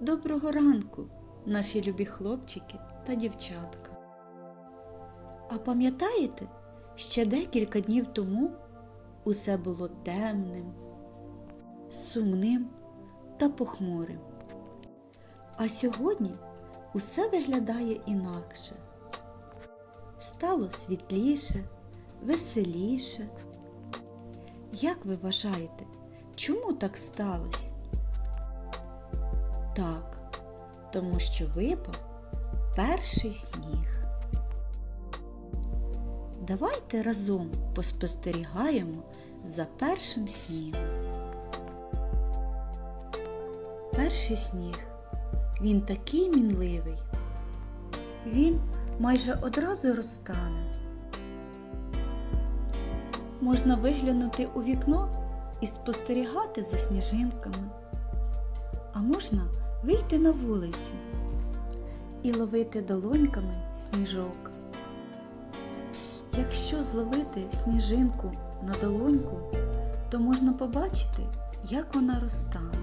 Доброго ранку, наші любі хлопчики та дівчатка. А пам'ятаєте, ще декілька днів тому усе було темним, сумним та похмурим. А сьогодні усе виглядає інакше. Стало світліше, веселіше. Як ви вважаєте, чому так сталося? Так, тому що випав перший сніг. Давайте разом поспостерігаємо за першим снігом. Перший сніг. Він такий мінливий. Він майже одразу розтане. Можна виглянути у вікно і спостерігати за сніжинками. А можна вийти на вулицю і ловити долоньками сніжок. Якщо зловити сніжинку на долоньку, то можна побачити, як вона розтане.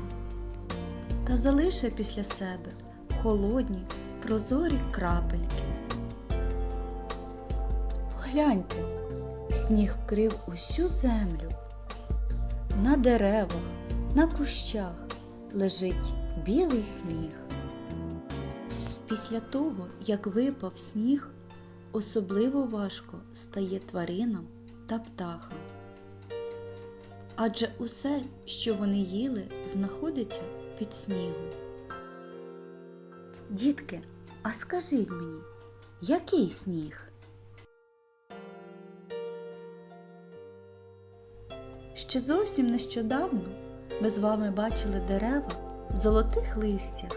Та залише після себе холодні, прозорі крапельки. Погляньте, сніг вкрив усю землю. На деревах, на кущах лежить білий сніг. Після того, як випав сніг, особливо важко стає тваринам та птахам. Адже усе, що вони їли, знаходиться під снігом. Дітки, а скажіть мені, який сніг? Ще зовсім нещодавно ми з вами бачили дерева золотих листях.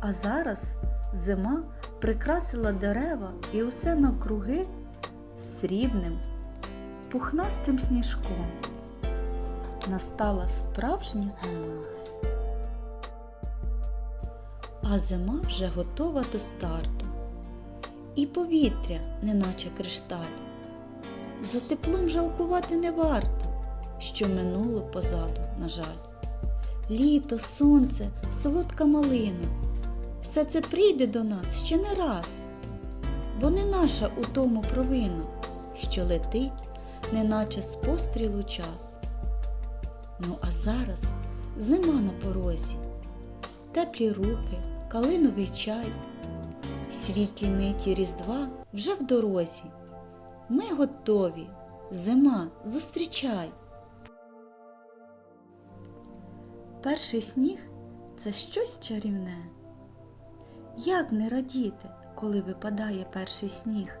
А зараз зима прикрасила дерева і усе навкруги срібним, пухнастим сніжком. Настала справжня зима. А зима вже готова до старту. І повітря, неначе кришталь. За теплом жалкувати не варто, що минуло позаду, на жаль. Літо, сонце, солодка малина. Все це прийде до нас ще не раз, бо не наша у тому провина, що летить, неначе з пострілу час. Ну а зараз зима на порозі, теплі руки, калиновий чай, світлі миті Різдва вже в дорозі. Ми готові, зима, зустрічай. Перший сніг це щось чарівне. Як не радіти, коли випадає перший сніг?